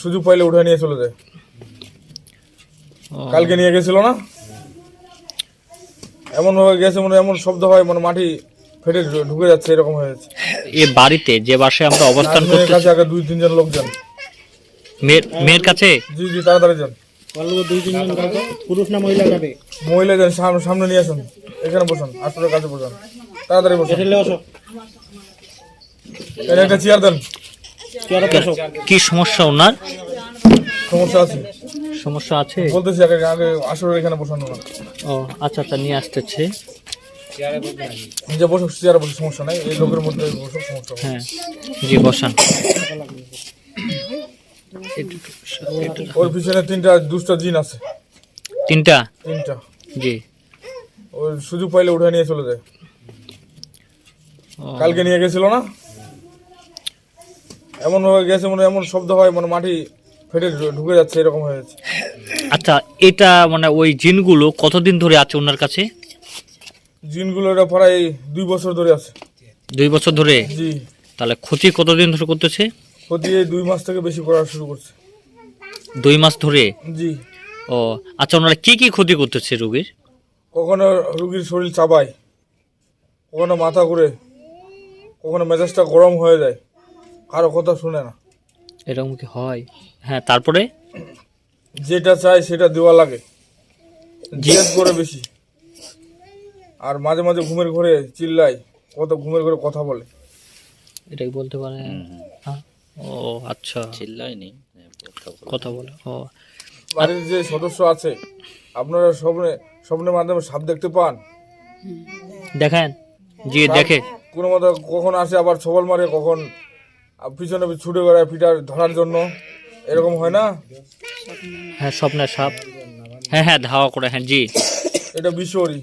সুযোগ পাইলে উঠে নিয়ে চলে যায়। কালকে নিয়ে গেছিল না? এমন ভাবে গেছে মানে এমন শব্দ হয় মানে মাটি ফেটে ঢুকে যাচ্ছে এরকম হয়েছে এ বাড়িতে যে বাসায় আমরা অবস্থান করতে কাছে আগে দুই তিনজন লোক যান। মেয়ের মেয়ের কাছে? জি জি তাড়াতাড়ি যান। দুই তিনজন পুরুষ না মহিলা যাবে? মহিলা যান সামনে সামনে নিয়ে আসুন। এখানে বসুন আসলে কাছে বসুন। তাড়াতাড়ি বসুন। এসে বসো। এর একটা চেয়ার দেন। কি সমস্যা ওনার? সমস্যা আছে। সমস্যা আছে? বলতেছি আগে আগে আসলে এখানে বসানো না। ও আচ্ছা আচ্ছা নিয়ে আসতেছে। নিজে বসুক চেয়ারে বসে সমস্যা নাই। এই লোকের মধ্যে বসুক সমস্যা হ্যাঁ। জি বসান। ওর পিছনে তিনটা দুষ্ট জিন আছে। তিনটা? তিনটা। জি। ওই সুযোগ পাইলে উঠে নিয়ে চলে যায়। কালকে নিয়ে গেছিল না? এমন ভাবে গেছে মানে এমন শব্দ হয় মানে মাটি ফেটে ঢুকে যাচ্ছে এরকম হয়ে যাচ্ছে। আচ্ছা এটা মানে ওই জিনগুলো কতদিন ধরে আছে ওনার কাছে? জিনগুলো এটা প্রায় দুই বছর ধরে আছে। দুই বছর ধরে? জি। তাহলে ক্ষতি কতদিন ধরে করতেছে? ক্ষতি এই দুই মাস থেকে বেশি করা শুরু করছে। দুই মাস ধরে? জি। ও আচ্ছা ওনারা কি কি ক্ষতি করতেছে রোগীর? কখনো রুগীর শরীর চাবায় কখনো মাথা ঘুরে কখনো মেজাজটা গরম হয়ে যায়। কারও কথা শুনে না। এরকম কি হয়? হ্যাঁ তারপরে? যেটা চাই সেটা দেওয়া লাগে। জেদ করে বেশি। আর মাঝে মাঝে ঘুমের ঘরে চিল্লায় কত ঘুমের ঘরে কথা বলে। এটাই বলতে পারে? হ্যাঁ। ও আচ্ছা। চিল্লায়নি কথা বলে। ও। বাড়ির যে সদস্য আছে আপনারা স্বপ্নে স্বপ্নের মাধ্যমে সাপ দেখতে পান? দেখেন জি দেখে। কোনো মতো কখন আসে আবার ছবল মারে কখন পিছনে ছুটে বেড়ায় পিটার ধরার জন্য। এরকম হয় না? হ্যাঁ স্বপ্নের সাপ। হ্যাঁ হ্যাঁ ধাওয়া করে হ্যাঁ জি। এটা বিষরি